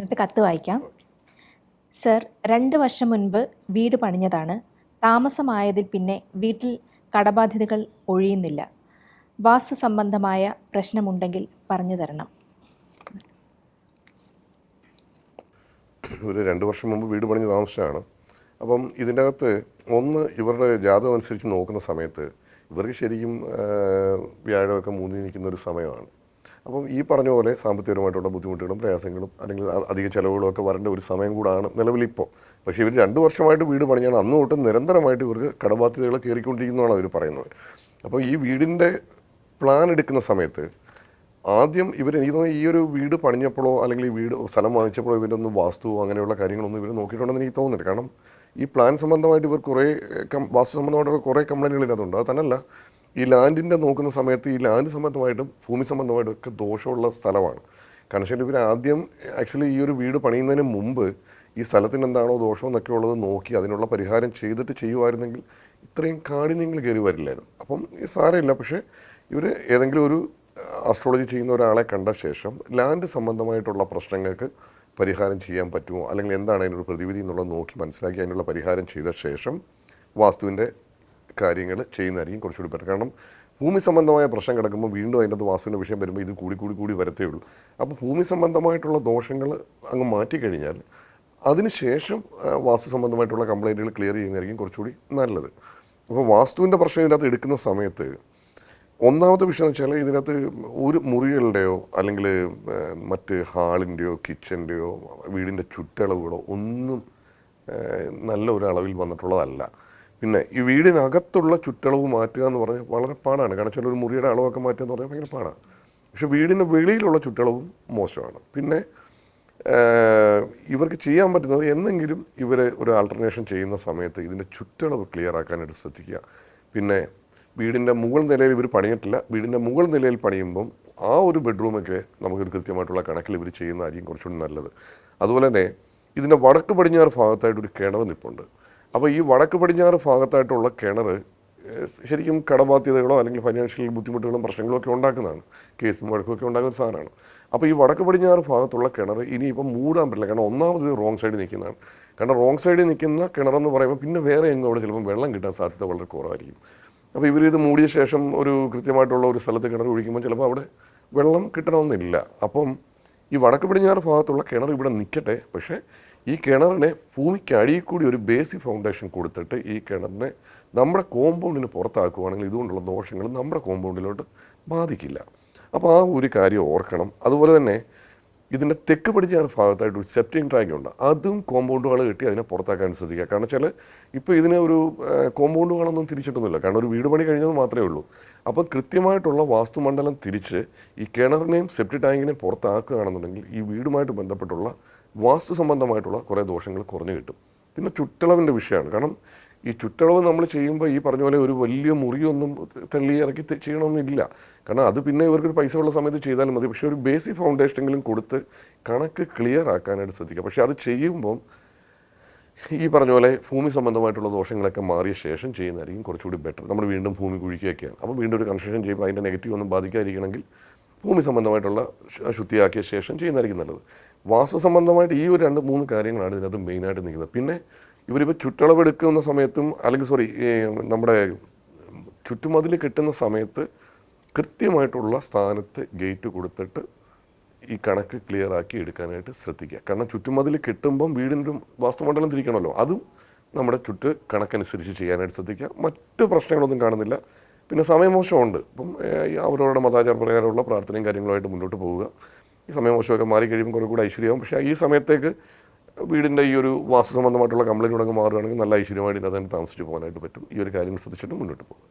എന്നിട്ട് കത്ത് വായിക്കാം. സർ രണ്ട് വർഷം മുൻപ് വീട് പണിഞ്ഞതാണ്. താമസമായതിൽ പിന്നെ വീട്ടിൽ കടബാധ്യതകൾ ഒഴിയുന്നില്ല. വാസ്തു സംബന്ധമായ പ്രശ്നമുണ്ടെങ്കിൽ പറഞ്ഞു തരണം. ഒരു രണ്ട് വർഷം മുമ്പ് വീട് പണിഞ്ഞ് താമസിച്ചാണ് അപ്പം ഇതിന്റെ അകത്ത് ഒന്ന് ഇവരുടെ ജാതകം അനുസരിച്ച് നോക്കുന്ന സമയത്ത് ഇവർക്ക് ശരിക്കും വ്യാഴമൊക്കെ മൂന്നി നിൽക്കുന്ന ഒരു സമയമാണ്. അപ്പം ഈ പറഞ്ഞ പോലെ സാമ്പത്തികപരമായിട്ടുള്ള ബുദ്ധിമുട്ടുകളും പ്രയാസങ്ങളും അല്ലെങ്കിൽ അധിക ചിലവുകളും ഒക്കെ വരേണ്ട ഒരു സമയം കൂടാണ് നിലവിലിപ്പോൾ. പക്ഷേ ഇവർ രണ്ട് വർഷമായിട്ട് വീട് പണിയാണ്. അന്ന് തൊട്ട് നിരന്തരമായിട്ട് ഇവർക്ക് കടബാധ്യതകൾ കയറിക്കൊണ്ടിരിക്കുന്നതാണ് അവർ പറയുന്നത്. അപ്പോൾ ഈ വീടിന്റെ പ്ലാൻ എടുക്കുന്ന സമയത്ത് ആദ്യം ഇവർ എനിക്ക് തോന്നുന്നു ഈ ഒരു വീട് പണിഞ്ഞപ്പോഴോ അല്ലെങ്കിൽ ഈ വീട് സ്ഥലം വാങ്ങിച്ചപ്പോഴോ ഇവരൊന്നും വാസ്തുവോ അങ്ങനെയുള്ള കാര്യങ്ങളൊന്നും ഇവർ നോക്കിയിട്ടുണ്ടെന്ന് എനിക്ക് തോന്നുന്നില്ല. കാരണം ഈ പ്ലാൻ സംബന്ധമായിട്ട് ഇവർ കുറേ വാസ്തു സംബന്ധമായിട്ടുള്ള കുറേ കംപ്ലൈന്റുകൾ ഇതിനകത്തുണ്ട്. അത് തന്നെയല്ല ഈ ലാൻഡിന്റെ നോക്കുന്ന സമയത്ത് ഈ ലാൻഡ് സംബന്ധമായിട്ടും ഭൂമി സംബന്ധമായിട്ടും ഒക്കെ ദോഷമുള്ള സ്ഥലമാണ്. കാരണം ഇവർ ആദ്യം ആക്ച്വലി ഈ ഒരു വീട് പണിയുന്നതിന് മുമ്പ് ഈ സ്ഥലത്തിന് എന്താണോ ദോഷം എന്നൊക്കെ ഉള്ളത് നോക്കി അതിനുള്ള പരിഹാരം ചെയ്തിട്ട് ചെയ്യുമായിരുന്നെങ്കിൽ ഇത്രയും കാഠിന്യങ്ങൾ കയറി വരില്ലായിരുന്നു. അപ്പം ഈ സാരമില്ല. പക്ഷേ ഇവർ ഏതെങ്കിലും ഒരു ആസ്ട്രോളജി ചെയ്യുന്ന ഒരാളെ കണ്ട ശേഷം ലാൻഡ് സംബന്ധമായിട്ടുള്ള പ്രശ്നങ്ങൾക്ക് പരിഹാരം ചെയ്യാൻ പറ്റുമോ? അല്ലെങ്കിൽ എന്താണ് അതിനൊരു പ്രതിവിധി എന്നുള്ളത് നോക്കി മനസ്സിലാക്കി അതിനുള്ള പരിഹാരം ചെയ്ത ശേഷം വാസ്തുവിന്റെ കാര്യങ്ങൾ ചെയ്യുന്നതായിരിക്കും കുറച്ചുകൂടി ബെറ്റർ കാരണം ഭൂമി സംബന്ധമായ പ്രശ്നം കിടക്കുമ്പോൾ വീണ്ടും അതിന്റെ അത് വാസ്തുവിന്റെ വിഷയം വരുമ്പോൾ ഇത് കൂടി കൂടി കൂടി വരത്തേ ഉള്ളൂ. അപ്പോൾ ഭൂമി സംബന്ധമായിട്ടുള്ള ദോഷങ്ങൾ അങ്ങ് മാറ്റിക്കഴിഞ്ഞാൽ അതിനുശേഷം വാസ്തു സംബന്ധമായിട്ടുള്ള കംപ്ലൈന്റുകൾ ക്ലിയർ ചെയ്യുന്നതായിരിക്കും കുറച്ചുകൂടി നല്ലത്. അപ്പോൾ വാസ്തുവിന്റെ പ്രശ്നം ഇതിനകത്ത് എടുക്കുന്ന സമയത്ത് ഒന്നാമത്തെ വിഷയം എന്ന് വെച്ചാൽ ഇതിനകത്ത് ഒരു മുറികളുടെയോ അല്ലെങ്കിൽ മറ്റ് ഹാളിന്റെയോ കിച്ചന്റെയോ വീടിന്റെ ചുറ്റളവുകളോ ഒന്നും നല്ല ഒരു വന്നിട്ടുള്ളതല്ല. പിന്നെ ഈ വീടിനകത്തുള്ള ചുറ്റളവ് മാറ്റുക എന്ന് പറഞ്ഞാൽ വളരെ പാടാണ്. കാരണം വെച്ചാൽ ഒരു മുറിയുടെ അളവൊക്കെ മാറ്റുക എന്ന് പറഞ്ഞാൽ ഭയങ്കര പാടാണ്. പക്ഷെ വീടിന്റെ വെളിയിലുള്ള ചുറ്റളവും മോശമാണ്. പിന്നെ ഇവർക്ക് ചെയ്യാൻ പറ്റുന്നത് എന്നെങ്കിലും ഇവർ ഒരു ആൾട്ടർനേഷൻ ചെയ്യുന്ന സമയത്ത് ഇതിന്റെ ചുറ്റളവ് ക്ലിയർ ആക്കാനായിട്ട് ശ്രദ്ധിക്കുക. പിന്നെ വീടിന്റെ മുകൾ നിലയിൽ ഇവർ പണിയിട്ടില്ല വീടിന്റെ മുകൾ നിലയിൽ പണിയുമ്പം ആ ഒരു ബെഡ്റൂമൊക്കെ നമുക്കൊരു കൃത്യമായിട്ടുള്ള കണക്കിൽ ഇവർ ചെയ്യുന്നതായിരിക്കും കുറച്ചുകൂടി നല്ലത്. അതുപോലെ തന്നെ ഇതിന്റെ വടക്ക് പടിഞ്ഞാറ് ഭാഗത്തായിട്ട് ഒരു കിണർ നിൽപ്പുണ്ട് അപ്പോൾ ഈ വടക്ക് പടിഞ്ഞാറ് ഭാഗത്തായിട്ടുള്ള കിണർ ശരിക്കും കടബാധ്യതകളോ അല്ലെങ്കിൽ ഫൈനാൻഷ്യൽ ബുദ്ധിമുട്ടുകളും പ്രശ്നങ്ങളും ഒക്കെ ഉണ്ടാക്കുന്നതാണ്. കേസും വഴക്കും ഒക്കെ ഉണ്ടാകുന്ന ഒരു സാധനമാണ്. അപ്പോൾ ഈ വടക്ക് പടിഞ്ഞാറ് ഭാഗത്തുള്ള കിണർ ഇനിയിപ്പം മൂടാൻ പറ്റില്ല. കാരണം ഒന്നാമത് റോങ് സൈഡിൽ നിൽക്കുന്നതാണ്. കാരണം റോങ് സൈഡിൽ നിൽക്കുന്ന കിണറെന്ന് പറയുമ്പോൾ പിന്നെ വേറെ എങ്ങും അവിടെ ചിലപ്പം വെള്ളം കിട്ടാൻ സാധ്യത വളരെ കുറവായിരിക്കും. അപ്പോൾ ഇവർ ഇത് മൂടിയ ശേഷം ഒരു കൃത്യമായിട്ടുള്ള ഒരു സ്ഥലത്ത് കിണർ ഒഴിക്കുമ്പോൾ ചിലപ്പോൾ അവിടെ വെള്ളം കിട്ടണമെന്നില്ല. അപ്പം ഈ വടക്ക് പടിഞ്ഞാറ് ഭാഗത്തുള്ള കിണർ ഇവിടെ നിൽക്കട്ടെ. പക്ഷേ ഈ കിണറിനെ ഭൂമിക്ക് അടിയിൽ കൂടി ഒരു ബേസിക് ഫൗണ്ടേഷൻ കൊടുത്തിട്ട് ഈ കിണറിനെ നമ്മുടെ കോമ്പൗണ്ടിന് പുറത്താക്കുകയാണെങ്കിൽ ഇതുകൊണ്ടുള്ള ദോഷങ്ങൾ നമ്മുടെ കോമ്പൗണ്ടിലോട്ട് ബാധിക്കില്ല. അപ്പോൾ ആ ഒരു കാര്യം ഓർക്കണം. അതുപോലെ തന്നെ ഇതിന്റെ തെക്ക് പടിഞ്ഞാറ് ഭാഗത്തായിട്ട് ഒരു സെപ്റ്റിംഗ് ടാങ്ക് ഉണ്ട്. അതും കോമ്പൗണ്ടുകൾ കെട്ടി അതിനെ പുറത്താക്കാൻ ശ്രദ്ധിക്കുക. കാരണം വെച്ചാൽ ഇപ്പോൾ ഇതിനെ ഒരു കോമ്പൗണ്ടുകളൊന്നും തിരിച്ചിട്ടൊന്നുമില്ല. കാരണം ഒരു വീട് പണി കഴിഞ്ഞത് മാത്രമേ ഉള്ളൂ. അപ്പോൾ കൃത്യമായിട്ടുള്ള വാസ്തുമണ്ഡലം തിരിച്ച് ഈ കിണറിനെയും സെപ്റ്റി ടാങ്കിനെയും പുറത്താക്കുകയാണെന്നുണ്ടെങ്കിൽ ഈ വീടുമായിട്ട് ബന്ധപ്പെട്ടുള്ള വാസ്തു സംബന്ധമായിട്ടുള്ള കുറേ ദോഷങ്ങൾ കുറഞ്ഞു കിട്ടും. പിന്നെ ചുറ്റളവിന്റെ വിഷയമാണ്. കാരണം ഈ ചുറ്റളവ് നമ്മൾ ചെയ്യുമ്പോൾ ഈ പറഞ്ഞ പോലെ ഒരു വലിയ മുറിയൊന്നും തള്ളി ഇറക്കി ചെയ്യണമെന്നില്ല കാരണം അത് പിന്നെ ഇവർക്ക് പൈസ ഉള്ള സമയത്ത് ചെയ്താലും മതി. പക്ഷേ ഒരു ബേസിക് ഫൗണ്ടേഷനെങ്കിലും കൊടുത്ത് കണക്ക് ക്ലിയർ ആക്കാനായിട്ട് ശ്രദ്ധിക്കുക. പക്ഷേ അത് ചെയ്യുമ്പം ഈ പറഞ്ഞ പോലെ ഭൂമി സംബന്ധമായിട്ടുള്ള ദോഷങ്ങളൊക്കെ മാറിയ ശേഷം ചെയ്യുന്നതായിരിക്കും കുറച്ചുകൂടി ബെറ്റർ നമ്മൾ വീണ്ടും ഭൂമി കുഴിക്കുകയൊക്കെയാണ്. അപ്പോൾ വീണ്ടും ഒരു കൺസ്ട്രക്ഷൻ ചെയ്യുമ്പോൾ അതിന്റെ നെഗറ്റീവ് ഒന്നും ബാധിക്കാതിരിക്കണമെങ്കിൽ ഭൂമി സംബന്ധമായിട്ടുള്ള ശുദ്ധിയാക്കിയ ശേഷം ചെയ്യുന്നതായിരിക്കും നല്ലത്. വാസ്തു സംബന്ധമായിട്ട് ഈ ഒരു രണ്ട് മൂന്ന് കാര്യങ്ങളാണ് ഇതിനകത്ത് മെയിനായിട്ട് നിൽക്കുന്നത്. പിന്നെ ഇവരിപ്പോൾ ചുറ്റളവ് എടുക്കുന്ന സമയത്തും അല്ലെങ്കിൽ സോറി നമ്മുടെ ചുറ്റുമതിൽ കിട്ടുന്ന സമയത്ത് കൃത്യമായിട്ടുള്ള സ്ഥാനത്ത് ഗേറ്റ് കൊടുത്തിട്ട് ഈ കണക്ക് ക്ലിയർ ആക്കി എടുക്കാനായിട്ട് ശ്രദ്ധിക്കുക. കാരണം ചുറ്റുമതിൽ കെട്ടുമ്പം വീടിന്റെ വാസ്തുമണ്ഡലം തിരിക്കണമല്ലോ. അതും നമ്മുടെ ചുറ്റ് കണക്കനുസരിച്ച് ചെയ്യാനായിട്ട് ശ്രദ്ധിക്കുക. മറ്റ് പ്രശ്നങ്ങളൊന്നും കാണുന്നില്ല. പിന്നെ സമയമോശമുണ്ട് ഇപ്പം അവരവരുടെ മതാചാര പ്രകാരമുള്ള പ്രാർത്ഥനയും കാര്യങ്ങളുമായിട്ട് മുന്നോട്ട് പോവുക. ഈ സമയമോശമൊക്കെ മാറി കഴിയുമ്പോൾ കുറേ കൂടി ഐശ്വര്യമാകും പക്ഷേ ഈ സമയത്തേക്ക് വീടിന്റെ ഈ ഒരു വാസ്തു സംബന്ധമായിട്ടുള്ള കംപ്ലൈന്റ് ഉടങ്ങ് മാറുകയാണെങ്കിൽ നല്ല ഐശ്വര്യമായിട്ട് ഇതിനകത്ത് താമസിച്ച് പോകാനായിട്ട് പറ്റും. ഈ ഒരു കാര്യം ശ്രദ്ധിച്ചിട്ട് മുന്നോട്ട് പോകും